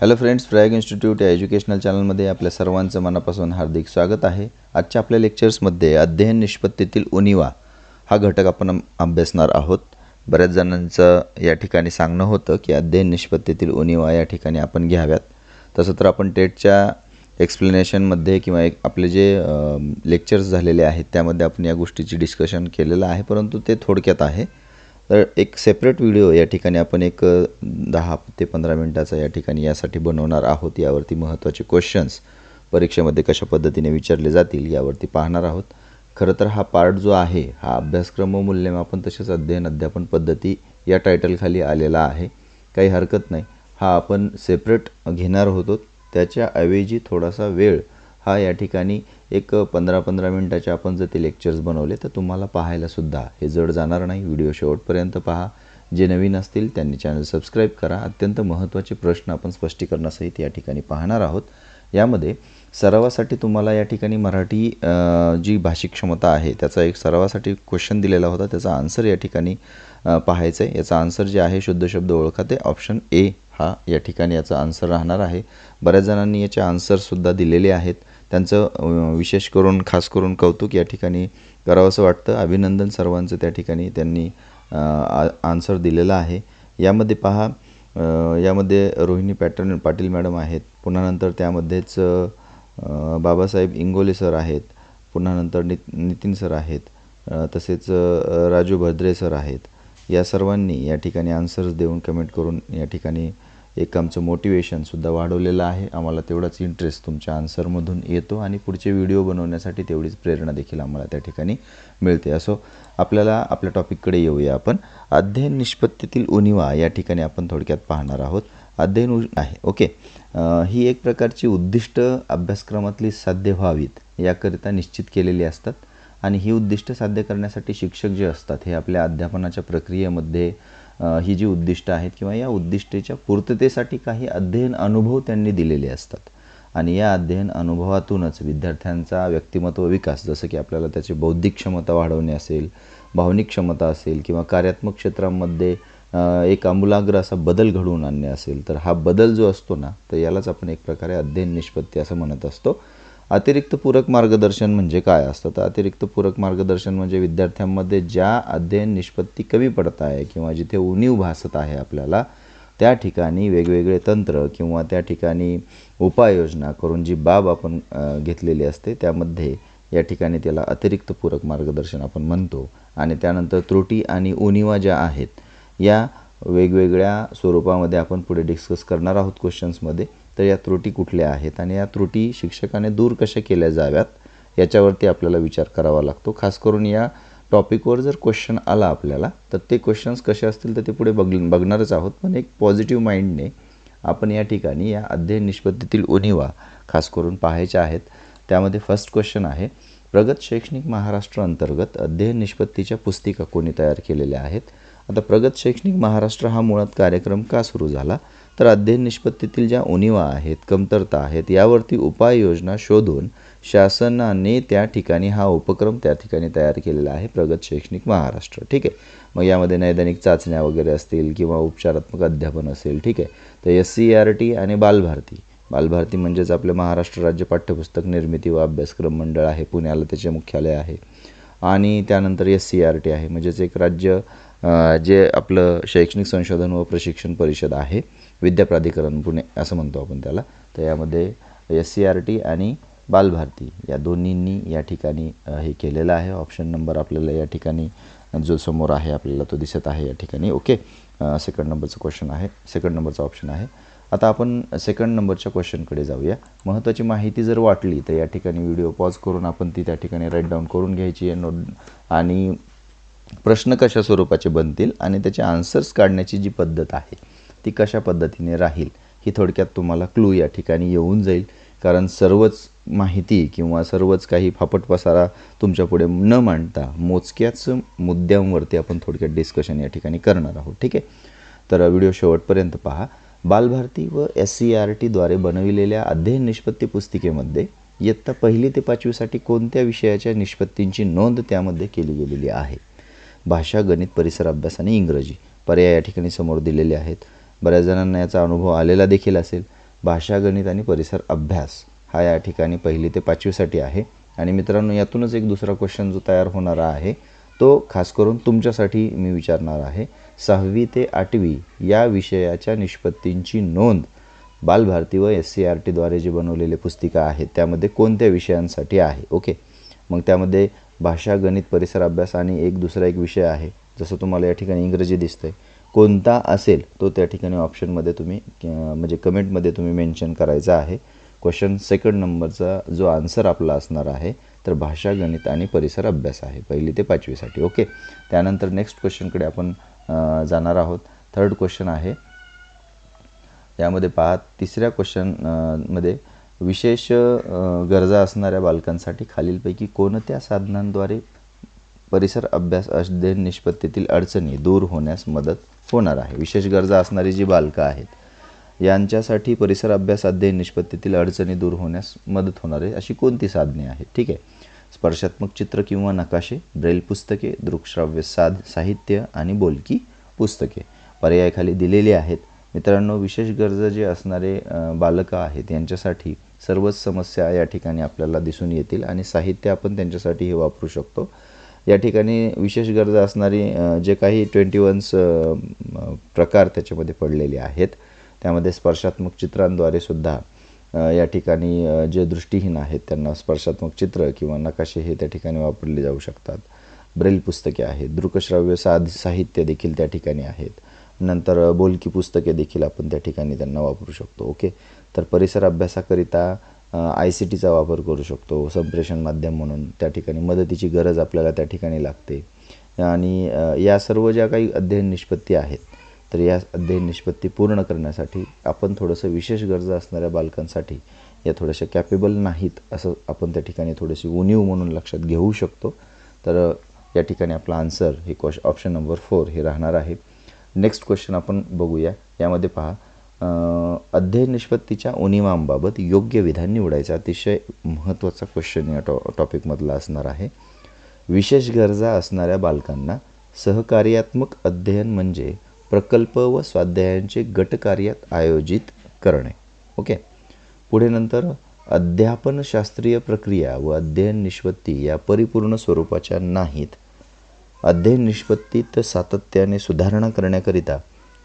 Hello friends Prayag institute या educational चॅनलमध्ये आपल्या सर्वांचं मनापासून हार्दिक स्वागत आहे. आजच्या आपल्या लेक्चर्समध्ये अध्ययन निष्पत्तीतील उनिवा हा घटक आपण अभ्यासणार आहोत. बऱ्याच जणांचं या ठिकाणी सांगणं होतं की अध्ययन निष्पत्तीतील उनिवा या ठिकाणी आपण घ्याव्यात. तसं तर आपण टेटच्या एक्सप्लेनेशनमध्ये किंवा एक आपले जे लेक्चर्स झालेले आहेत त्यामध्ये आपण या गोष्टीची डिस्कशन केलेलं आहे परंतु ते थोडक्यात आहे. तर एक सेपरेट व्हिडिओ या ठिकाणी आपण एक दहा ते पंधरा मिनटाचा या ठिकाणी यासाठी बनवणार आहोत. यावरती महत्त्वाचे क्वेश्चन्स परीक्षेमध्ये कशा पद्धतीने विचारले जातील यावरती पाहणार आहोत. खरं तर हा पार्ट जो आहे हा अभ्यासक्रम व मूल्यमापन तसेच अध्ययन अध्यापन पद्धती या टायटलखाली आलेला आहे. काही हरकत नाही. हा आपण सेपरेट घेणार होतो. त्याच्याऐवजी थोडासा वेळ हा या ठिकाणी एक पंधरा पंधरा मिनटाचे आपण जर ते लेक्चर्स बनवले तर तुम्हाला पाहायलासुद्धा हे जड जाणार नाही. व्हिडिओ शेवटपर्यंत पहा. जे नवीन असतील त्यांनी चॅनल सबस्क्राईब करा. अत्यंत महत्त्वाचे प्रश्न आपण स्पष्टीकरणासहित या ठिकाणी पाहणार आहोत. यामध्ये सरावासाठी तुम्हाला या ठिकाणी मराठी जी भाषिक क्षमता आहे त्याचा एक सरावासाठी क्वेश्चन दिलेला होता. त्याचा आन्सर या ठिकाणी पाहायचं आहे. याचा आन्सर जे आहे शुद्ध शब्द ओळखा ते ऑप्शन ए हा या ठिकाणी याचा आन्सर राहणार आहे. बऱ्याच जणांनी याचे आन्सरसुद्धा दिलेले आहेत. त्यांचं विशेष करून खास करून कौतुक या ठिकाणी करावंसं वाटतं. अभिनंदन सर्वांचं त्या ठिकाणी त्यांनी आन्सर दिलेला आहे. यामध्ये पहा यामध्ये रोहिणी पॅटर्न पाटील मॅडम आहेत. पुन्हा नंतर त्यामध्येच बाबासाहेब इंगोले सर आहेत. पुन्हा नंतर नि नितीन सर आहेत. तसेच राजू भद्रे सर आहेत. या सर्वांनी या ठिकाणी आन्सर्स देऊन कमेंट करून या ठिकाणी एक आमचं मोटिवेशनसुद्धा वाढवलेलं आहे. आम्हाला तेवढाच इंटरेस्ट तुमच्या आन्सरमधून येतो आणि पुढचे व्हिडिओ बनवण्यासाठी तेवढीच प्रेरणा देखील आम्हाला त्या ठिकाणी मिळते. असो आपल्याला आपल्या टॉपिककडे येऊया आपण. अध्ययन निष्पत्तीतील उणिवा या ठिकाणी आपण थोडक्यात पाहणार आहोत. अध्ययन उ- आहे. ओके. ही एक प्रकारची उद्दिष्ट अभ्यासक्रमातली साध्य व्हावीत याकरिता निश्चित केलेली असतात. आणि ही उद्दिष्ट साध्य करण्यासाठी शिक्षक जे असतात हे आपल्या अध्यापनाच्या प्रक्रियेमध्ये ही जी उद्दिष्ट आहेत किंवा या उद्दिष्टेच्या पूर्ततेसाठी काही अध्ययन अनुभव त्यांनी दिलेले असतात. आणि या अध्ययन अनुभवातूनच विद्यार्थ्यांचा व्यक्तिमत्व विकास जसं की आपल्याला त्याची बौद्धिक क्षमता वाढवणे असेल भावनिक क्षमता असेल किंवा कार्यात्मक क्षेत्रामध्ये एक आमूलाग्र असा बदल घडवून आणणे असेल तर हा बदल जो असतो ना तर यालाच आपण एक प्रकारे अध्ययन निष्पत्ती असं म्हणत असतो. अतिरिक्त पूरक मार्गदर्शन म्हणजे काय असतं? तर अतिरिक्त पूरक मार्गदर्शन म्हणजे विद्यार्थ्यांमध्ये ज्या अध्ययन निष्पत्ती कमी पडत आहे किंवा जिथे उणीव भासत आहे आपल्याला त्या ठिकाणी वेगवेगळे तंत्र किंवा त्या ठिकाणी उपाययोजना करून जी बाब आपण घेतलेली असते त्यामध्ये या ठिकाणी त्याला अतिरिक्त पूरक मार्गदर्शन आपण म्हणतो. आणि त्यानंतर त्रुटी आणि उणिवा ज्या आहेत या वेगवेगळ्या स्वरूपामध्ये आपण पुढे डिस्कस करणार आहोत क्वेश्चन्समध्ये तर या त्रुटी कुठल्या आहेत आणि या त्रुटी शिक्षकाने दूर कशा केल्या जाव्यात याच्यावरती आपल्याला विचार करावा लागतो. खास करून या टॉपिकवर जर क्वेश्चन आला आपल्याला तर ते क्वेश्चन्स कसे असतील तर ते पुढे बघ बघणारच आहोत. पण एक पॉझिटिव्ह माइंडने आपण या ठिकाणी या अध्ययन निष्पत्तीतील उणीवा खास करून पाहायच्या आहेत. त्यामध्ये फर्स्ट क्वेश्चन आहे प्रगत शैक्षणिक महाराष्ट्र अंतर्गत अध्ययन निष्पत्तीच्या पुस्तिका कोणी तयार केलेल्या आहेत? आता प्रगत शैक्षणिक महाराष्ट्र हा मुळात कार्यक्रम का सुरू झाला? तर अध्ययन निष्पत्तीतील ज्या उणिवा आहेत कमतरता आहेत यावरती उपाययोजना शोधून शासनाने त्या ठिकाणी हा उपक्रम त्या ठिकाणी तयार केलेला आहे प्रगत शैक्षणिक महाराष्ट्र. ठीक आहे? मग यामध्ये नैदानिक चाचण्या वगैरे असतील किंवा उपचारात्मक अध्यापन असेल ठीक आहे? तर एस सी आर टी आणि बालभारती. बालभारती म्हणजेच आपले महाराष्ट्र राज्य पाठ्यपुस्तक निर्मिती व अभ्यासक्रम मंडळ आहे पुण्याला त्याचे मुख्यालय आहे. आणि त्यानंतर एस सी आर टी आहे. म्हणजेच एक राज्य जे आपलं शैक्षणिक संशोधन व प्रशिक्षण परिषद आहे. विद्या प्राधिकरण पुणे असं म्हणतो आपण त्याला. तर यामध्ये एस सी आर टी आणि बालभारती या दोन्हींनी या ठिकाणी हे केलेलं आहे. ऑप्शन नंबर आपल्याला या ठिकाणी जो समोर आहे आपल्याला तो दिसत आहे या ठिकाणी. ओके सेकंड नंबरचं क्वेश्चन आहे. सेकंड नंबरचा ऑप्शन आहे. आता आपण सेकंड नंबरच्या क्वेश्चनकडे जाऊया. महत्त्वाची माहिती जर वाटली तर या ठिकाणी व्हिडिओ पॉज करून आपण ती त्या ठिकाणी राईट डाऊन करून घ्यायची आहे. नोट आणि प्रश्न कशा स्वरूपाचे बनतील आणि त्याचे आन्सर्स काढण्याची जी पद्धत आहे ती कशा पद्धतीने राहील ही थोडक्यात तुम्हाला क्लू या ठिकाणी येऊन जाईल. कारण सर्वच माहिती किंवा सर्वच काही फापट पसारा तुमच्यापुढे न मांडता मोजक्याच मुद्द्यांवरती आपण थोडक्यात डिस्कशन या ठिकाणी करणार आहोत. ठीक आहे? तर व्हिडिओ शेवटपर्यंत पहा. बालभारती व एस सी आर टीद्वारे बनविलेल्या अध्ययन निष्पत्ती पुस्तिकेमध्ये इयत्ता पहिली ते पाचवीसाठी कोणत्या विषयाच्या निष्पत्तींची नोंद त्यामध्ये केली गेलेली आहे? भाषा गणित परिसर अभ्यास आणि इंग्रजी पर्याय या ठिकाणी समोर दिलेले आहेत. बऱ्याच जणांना याचा अनुभव आलेला देखील असेल. भाषा गणित आणि परिसर अभ्यास हा या ठिकाणी पहिली ते पाचवीसाठी आहे. आणि मित्रांनो यातूनच एक दुसरा क्वेश्चन जो तयार होणारा आहे तो खास करून तुमच्यासाठी मी विचारणार आहे. सहावी ते आठवी या विषयाच्या निष्पत्तींची नोंद बालभारती व एस सी आर टीद्वारे जे बनवलेले पुस्तिका आहेत त्यामध्ये कोणत्या विषयांसाठी आहे? ओके. मग त्यामध्ये भाषा गणित परिसर अभ्यास आणि एक दुसरा एक विषय आहे. जसं तुम्हाला या ठिकाणी इंग्रजी दिसतंय. कोणता असेल तो त्या ठिकाणी ऑप्शनमध्ये तुम्ही म्हणजे कमेंटमध्ये तुम्ही मेन्शन करायचा आहे. क्वेश्चन सेकंड नंबरचा जो आन्सर आपला असणार आहे तर भाषा गणित आणि परिसर अभ्यास आहे. पहिली ते पाचवीसाठी. ओके. त्यानंतर नेक्स्ट क्वेश्चनकडे आपण जाणार आहोत. थर्ड क्वेश्चन आहे. यामध्ये पहा तिसऱ्या क्वेश्चनमध्ये विशेष गरजा असणाऱ्या बालकांसाठी खालीलपैकी कोणत्या साधनांद्वारे परिसर अभ्यास अध्ययन निष्पत्तीतील अडचणी दूर होण्यास मदत होणार आहे? विशेष गरजा असणारी जी बालकं आहेत यांच्यासाठी परिसर अभ्यास अध्ययन निष्पत्तीतील अडचणी दूर होण्यास मदत होणार आहे अशी कोणती साधने आहेत? ठीक आहे. स्पर्शात्मक चित्र किंवा नकाशे ब्रेल पुस्तके दृकश्राव्य साध साहित्य आणि बोलकी पुस्तके पर्यायाखाली दिलेली दिलेले आहेत. मित्रांनो विशेष गरजा जे असणारे बालकं आहेत यांच्यासाठी सर्वच समस्या या ठिकाणी आपल्याला दिसून येतील आणि साहित्य आपण त्यांच्यासाठी हे वापरू शकतो. या ठिकाणी विशेष गरजा असणारी जे काही ट्वेंटी वन्स प्रकार त्याच्यामध्ये पडलेले आहेत त्यामध्ये स्पर्शात्मक चित्रांद्वारे सुद्धा या ठिकाणी जे दृष्टीहीन आहेत त्यांना स्पर्शात्मक चित्र किंवा नकाशे हे त्या ठिकाणी वापरले जाऊ शकतात. ब्रेल पुस्तके आहेत दृकश्राव्य साध साहित्य देखील त्या ठिकाणी आहेत. नंतर बोलकी पुस्तके देखील आपण त्या ठिकाणी त्यांना वापरू शकतो ओके? तर परिसर अभ्यासाकरिता आय सी टीचा वापर करू शकतो संप्रेषण माध्यम म्हणून त्या ठिकाणी मदतीची गरज आपल्याला त्या ठिकाणी लागते. आणि या सर्व ज्या काही अध्ययन निष्पत्ती आहेत तर या अध्ययन निष्पत्ती पूर्ण करण्यासाठी आपण थोडंसं विशेष गरजा असणाऱ्या बालकांसाठी या थोड्याशा कॅपेबल नाहीत असं आपण त्या ठिकाणी थोडीशी उणीव म्हणून लक्षात घेऊ शकतो. तर या ठिकाणी आपला आन्सर हे क्वेश्चन ऑप्शन नंबर फोर हे राहणार आहे. नेक्स्ट क्वेश्चन आपण बघूया. यामध्ये पहा अध्ययन निष्पत्तीच्या उणिवांबाबत योग्य विधान निवडायचं अतिशय महत्त्वाचा क्वेश्चन या टॉ टॉपिकमधला असणार आहे. विशेष गरजा असणाऱ्या बालकांना सहकार्यात्मक अध्ययन म्हणजे प्रकल्प व स्वाध्यायांचे गटकार्यात आयोजित करणे. ओके? पुढे नंतर अध्यापन शास्त्रीय प्रक्रिया व अध्ययन निष्पत्ती या परिपूर्ण स्वरूपाच्या नाहीत. अध्ययन निष्पत्तीत सातत्याने सुधारणा करण्याकरिता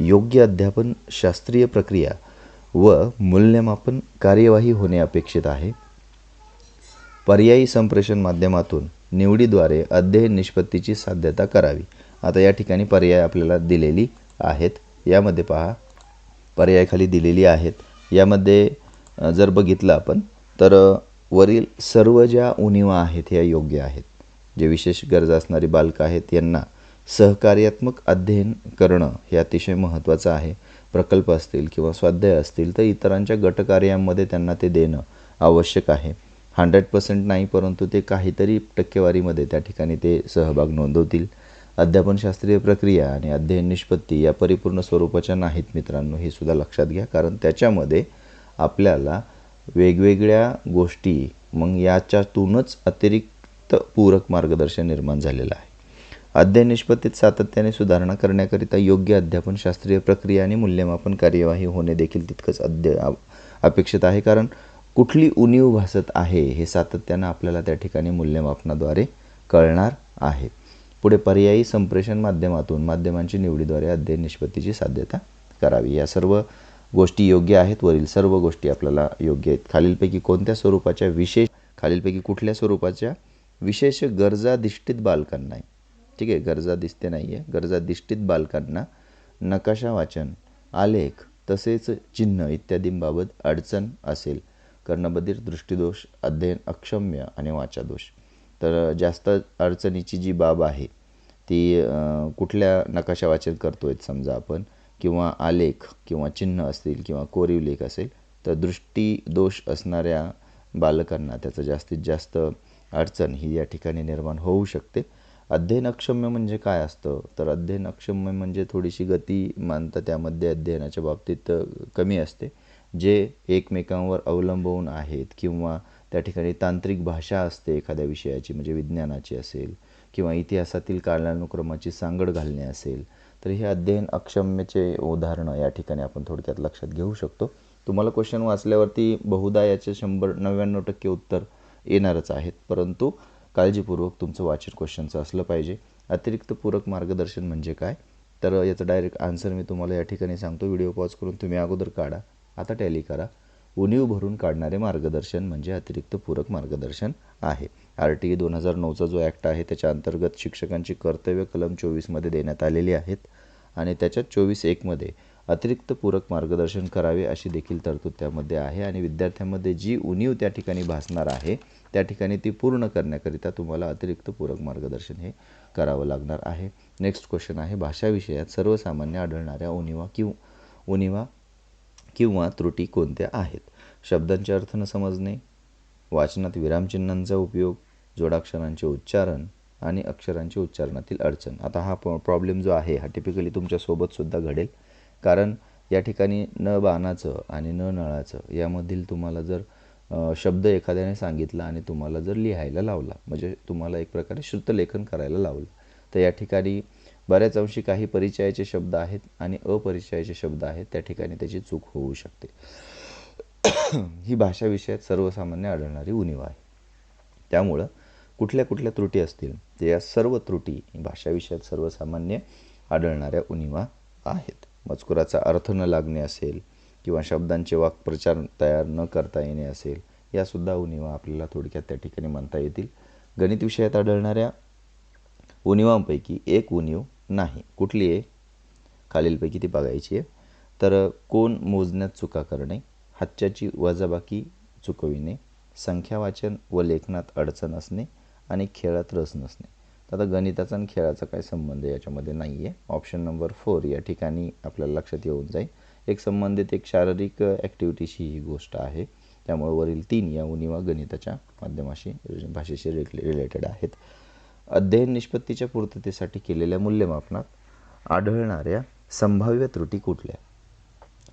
योग्य अध्यापन शास्त्रीय प्रक्रिया व मूल्यमापन कार्यवाही होणे अपेक्षित आहे. पर्यायी संप्रेषण माध्यमातून निवडीद्वारे अध्ययन निष्पत्तीची साध्यता करावी. आता या ठिकाणी पर्याय आपल्याला दिलेली आहेत. यामध्ये पहा पर्यायाखाली दिलेली आहेत. यामध्ये जर बघितलं आपण तर वरील सर्व ज्या उणिवा आहेत ह्या योग्य आहेत. जे विशेष गरजा असणारी बालकं आहेत यांना सहकार्यात्मक अध्ययन करणं हे अतिशय महत्त्वाचं आहे. प्रकल्प असतील किंवा स्वाध्याय असतील तर इतरांच्या गटकार्यांमध्ये त्यांना ते देणं आवश्यक आहे. हंड्रेड पर्सेंट नाही परंतु ते काहीतरी टक्केवारीमध्ये त्या ठिकाणी ते सहभाग नोंदवतील. अध्यापनशास्त्रीय प्रक्रिया आणि अध्ययन निष्पत्ती या परिपूर्ण स्वरूपाच्या नाहीत मित्रांनो हे सुद्धा लक्षात घ्या. कारण त्याच्यामध्ये आपल्याला वेगवेगळ्या गोष्टी मग याच्यातूनच अतिरिक्त पूरक मार्गदर्शन निर्माण झालेलं आहे. अध्ययन निष्पत्तीत सातत्याने सुधारणा करण्याकरिता योग्य अध्यापन शास्त्रीय प्रक्रिया आणि मूल्यमापन कार्यवाही होणे देखील तितकंच अद्य अपेक्षित आहे. कारण कुठली उणीव भासत आहे हे सातत्यानं आपल्याला त्या ठिकाणी मूल्यमापनाद्वारे कळणार आहे. पुढे पर्यायी संप्रेषण माध्यमातून माध्यमांची निवडीद्वारे अध्ययन निष्पत्तीची साध्यता करावी. या सर्व गोष्टी योग्य आहेत? वरील सर्व गोष्टी आपल्याला योग्य आहेत. खालीलपैकी कोणत्या स्वरूपाच्या विशेष खालीलपैकी कुठल्या स्वरूपाच्या विशेष गरजाधिष्ठित बालकांना ठीक आहे गरजा दिसते नाही आहे गरजाधिष्ठित बालकांना नकाशा वाचन आलेख तसेच चिन्ह इत्यादींबाबत अडचण असेल. कर्णबधीर दृष्टिदोष अध्ययन अक्षम्य आणि वाचादोष. तर जास्त अडचणीची जी बाब आहे ती कुठल्या नकाशा वाचन करतो आहेत समजा आपण किंवा आलेख किंवा चिन्ह असतील किंवा कोरीव लेख असेल तर दृष्टीदोष असणाऱ्या बालकांना त्याचं जास्तीत जास्त अडचण ही या ठिकाणी निर्माण होऊ शकते. अध्ययन अक्षम्य म्हणजे काय असतं? तर अध्ययन अक्षम्य म्हणजे थोडीशी गतिमानता त्यामध्ये अध्ययनाच्या बाबतीत कमी असते जे एकमेकांवर अवलंबून आहेत किंवा त्या ठिकाणी तांत्रिक भाषा असते एखाद्या विषयाची म्हणजे विज्ञानाची असेल किंवा इतिहासातील कालानुक्रमाची सांगड घालणे असेल तर हे अध्ययन अक्षम्यचे उदाहरणं या ठिकाणी आपण थोडक्यात लक्षात घेऊ शकतो. तुम्हाला क्वेश्चन वाचल्यावरती बहुधा याचे शंभर नव्याण्णव टक्के उत्तर येणारच आहेत परंतु काळजीपूर्वक तुमचं वाचन क्वेश्चनचं असलं पाहिजे. अतिरिक्त पूरक मार्गदर्शन म्हणजे काय? तर याचं डायरेक्ट आन्सर मी तुम्हाला या ठिकाणी सांगतो. व्हिडिओ पॉज करून तुम्ही अगोदर काढा. आता टॅली करा. उणीव भरून काढणारे मार्गदर्शन म्हणजे अतिरिक्त पूरक मार्गदर्शन आहे. आर टी ई दोन हजार नऊचा जो ॲक्ट आहे त्याच्या अंतर्गत शिक्षकांची कर्तव्य कलम चोवीसमध्ये देण्यात आलेली आहेत आणि त्याच्यात चोवीस एकमध्ये अतिरिक्त पूरक मार्गदर्शन करावे अशी देखील तरतूद त्यामध्ये आहे आणि विद्यार्थ्यांमध्ये जी उणीव त्या ठिकाणी भासणार आहे त्या ठिकाणी ती पूर्ण करण्याकरिता तुम्हाला अतिरिक्त पूरक मार्गदर्शन हे करावं लागणार आहे. नेक्स्ट क्वेश्चन आहे भाषा विषयात सर्वसामान्य आढळणाऱ्या उणीवा किंवा उणीवा किंवा त्रुटी कोणत्या आहेत? शब्दांचे अर्थ न समजणे वाचनात विरामचिन्हांचा उपयोग जोडाक्षरांचे उच्चारण आणि अक्षरांचे उच्चारणातील अडचण. आता हा प्रॉब्लेम जो आहे हा टिपिकली तुमच्यासोबतसुद्धा घडेल. कारण या ठिकाणी न बाणाचं आणि न नळाचं यामधील तुम्हाला जर शब्द एखाद्याने सांगितला आणि तुम्हाला जर लिहायला लावला म्हणजे तुम्हाला एक प्रकारे श्रुतलेखन करायला लावलं तर या ठिकाणी बऱ्याच अंशी काही परिचयाचे शब्द आहेत आणि अपरिचयाचे शब्द आहेत त्या ठिकाणी त्याची चूक होऊ शकते. ही भाषा विषयात सर्वसामान्य आढळणारी उणीव आहे. त्यामुळं कुठल्या कुठल्या त्रुटी असतील ते या सर्व त्रुटी भाषाविषयात सर्वसामान्य आढळणाऱ्या उणीवा आहेत. मजकुराचा अर्थ न लागणे असेल किंवा शब्दांचे वाक्प्रचार तयार न करता येणे असेल यासुद्धा उणीवा आपल्याला थोडक्यात त्या ठिकाणी म्हणता येतील. गणित विषयात आढळणाऱ्या उणीवांपैकी एक उणीव नाही. कुठली आहे? खालीलपैकी ती बघायची आहे. तर कोण मोजण्यात चुका करणे हातच्याची वजाबाकी चुकविणे संख्या वाचन व लेखनात अडचण असणे आणि खेळात रस नसणे. आता गणिताचा आणि खेळाचा काय संबंध याच्यामध्ये नाही आहे ऑप्शन नंबर फोर या ठिकाणी आपल्याला लक्षात येऊन जाईल. एक संबंधित एक शारीरिक ॲक्टिव्हिटीशी ही गोष्ट आहे. त्यामुळे वरील तीन या उणीवा गणिताच्या माध्यमाशी भाषेशी रिलेटेड आहेत. अध्ययन निष्पत्तीच्या पूर्ततेसाठी केलेल्या मूल्यमापनात आढळणाऱ्या संभाव्य त्रुटी कुठल्या?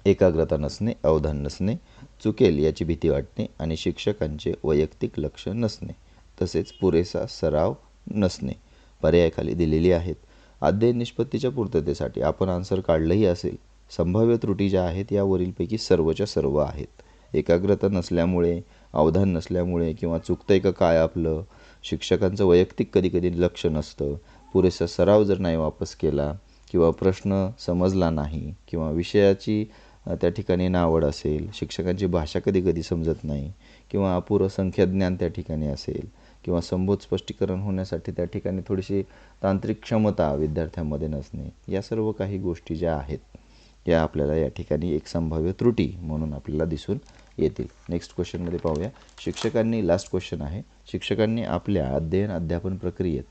एकाग्रता नसणे अवधान नसणे चुकेल याची भीती वाटणे आणि शिक्षकांचे वैयक्तिक लक्ष नसणे तसेच पुरेसा सराव नसणे पर्यायाखाली दिलेली आहेत. अध्ययन निष्पत्तीच्या पूर्ततेसाठी आपण आन्सर काढलंही असेल. संभाव्य त्रुटी ज्या आहेत यावरीलपैकी सर्वच्या सर्व आहेत. एकाग्रता नसल्यामुळे अवधान नसल्यामुळे किंवा चुकतं आहे का काय आपलं? शिक्षकांचं वैयक्तिक कधी कधी लक्ष नसतं. पुरेसा सराव जर नाही वापस केला किंवा प्रश्न समजला नाही किंवा विषयाची त्या ठिकाणी नावड असेल शिक्षकांची भाषा कधी कधी समजत नाही किंवा अपुरं संख्याज्ञान त्या ठिकाणी असेल किंवा संबोध स्पष्टीकरण होण्यासाठी त्या ठिकाणी थोडीशी तांत्रिक क्षमता विद्यार्थ्यांमध्ये नसणे या सर्व काही गोष्टी ज्या आहेत या आपल्याला या ठिकाणी एक संभाव्य त्रुटी म्हणून आपल्याला दिसून येतील. नेक्स्ट क्वेश्चनमध्ये पाहूया. शिक्षकांनी लास्ट क्वेश्चन आहे. शिक्षकांनी आपल्या अध्ययन अध्यापन प्रक्रियेत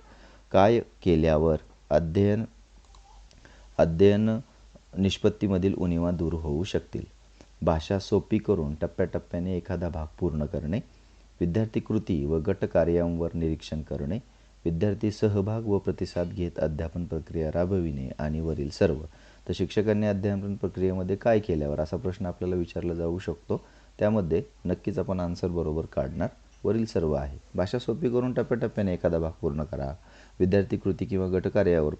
काय केल्यावर अध्ययन अध्ययन निष्पत्तीमधील उणीवा दूर होऊ शकतील? भाषा सोपी करून टप्प्याटप्प्याने एखादा भाग पूर्ण करणे विद्यार्थी कृती व गट कार्यांवर निरीक्षण करणे विद्यार्थी सहभाग व प्रतिसाद घेत अध्यापन प्रक्रिया राबविणे आणि वरील सर्व. तर शिक्षकांनी अध्यापन प्रक्रियेमध्ये काय केल्यावर असा प्रश्न आपल्याला विचारला जाऊ शकतो. त्यामध्ये नक्कीच आपण आन्सर बरोबर काढणार. वरील सर्व आहे. भाषा सोपी करून टप्प्याटप्प्याने एखादा भाग पूर्ण करा. विद्यार्थी कृती किंवा गटकार्यावर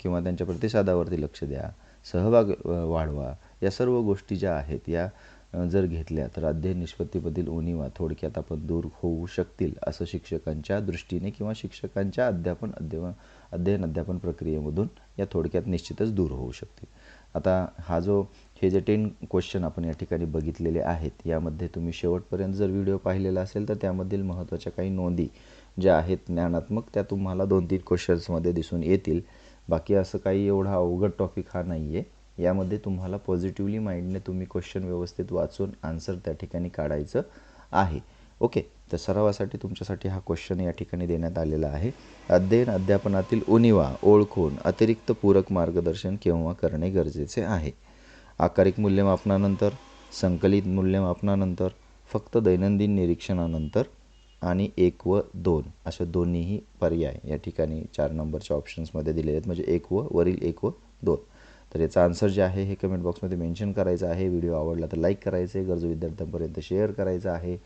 किंवा त्यांच्या प्रतिसादावरती लक्ष द्या. सहभाग वाढवा. या सर्व गोष्टी ज्या आहेत या जर घेतल्या तर अध्ययन निष्पत्तीमधील उणीवा थोडक्यात आपण दूर होऊ शकतील असं शिक्षकांच्या दृष्टीने किंवा शिक्षकांच्या अध्यापन अध्ययन अध्ययन अध्यापन प्रक्रियेमधून या थोडक्यात निश्चितच दूर होऊ शकतील. आता हा जो हे जे टेन क्वेश्चन आपण या ठिकाणी बघितलेले आहेत यामध्ये तुम्ही शेवटपर्यंत जर व्हिडिओ पाहिलेला असेल तर त्यामधील महत्त्वाच्या काही नोंदी ज्या आहेत ज्ञानात्मक त्या तुम्हाला दोन तीन क्वेश्चन्समध्ये दिसून येतील. बाकी असं काही एवढा अवघड टॉपिक हा नाही आहे यामध्ये तुम्हाला पॉझिटिव्हली माइंडने तुम्ही क्वेश्चन व्यवस्थित वाचून आन्सर त्या ठिकाणी काढायचं आहे. ओके तर सरावासाठी तुमच्यासाठी हा क्वेश्चन या ठिकाणी देण्यात आलेला आहे. अध्ययन अध्यापनातील उणीवा ओळखून अतिरिक्त पूरक मार्गदर्शन केव्हा करणे गरजेचे आहे? आकारिक मूल्यमापनानंतर संकलित मूल्यमापनानंतर फक्त दैनंदिन निरीक्षणानंतर आणि एक व दोन असे दोन्हीही पर्याय या ठिकाणी चार नंबरच्या ऑप्शन्समध्ये दिलेले आहेत. म्हणजे एक व वरील एक व दोन. तर याचा आन्सर जे आहे हे कमेंट बॉक्समध्ये मेन्शन करायचं आहे. व्हिडिओ आवडला तर लाईक करायचं. आहे गरजू विद्यार्थ्यांपर्यंत शेअर करायचं आहे.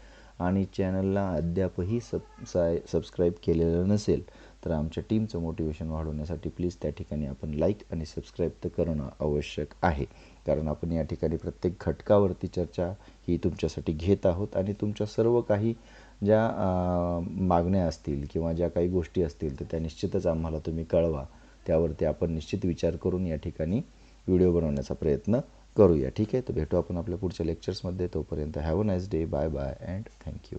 आणि चॅनलला अद्यापही सब सबस्क्राईब केलेलं नसेल तर आमच्या टीमचं मोटिवेशन वाढवण्यासाठी प्लीज त्या ठिकाणी आपण लाईक आणि सबस्क्राईब तर करणं आवश्यक आहे. कारण आपण या ठिकाणी प्रत्येक घटकावरती चर्चा ही तुमच्यासाठी घेत आहोत आणि तुमच्या सर्व काही ज्या मागण्या असतील किंवा ज्या काही गोष्टी असतील तर त्या निश्चितच आम्हाला तुम्ही कळवा. त्यावरती आपण निश्चित विचार करून या ठिकाणी व्हिडिओ बनवण्याचा प्रयत्न करूया. ठीक आहे? तर भेटू आपण आपल्या पुढच्या लेक्चर्समध्ये तोपर्यंत have a nice day bye bye and thank you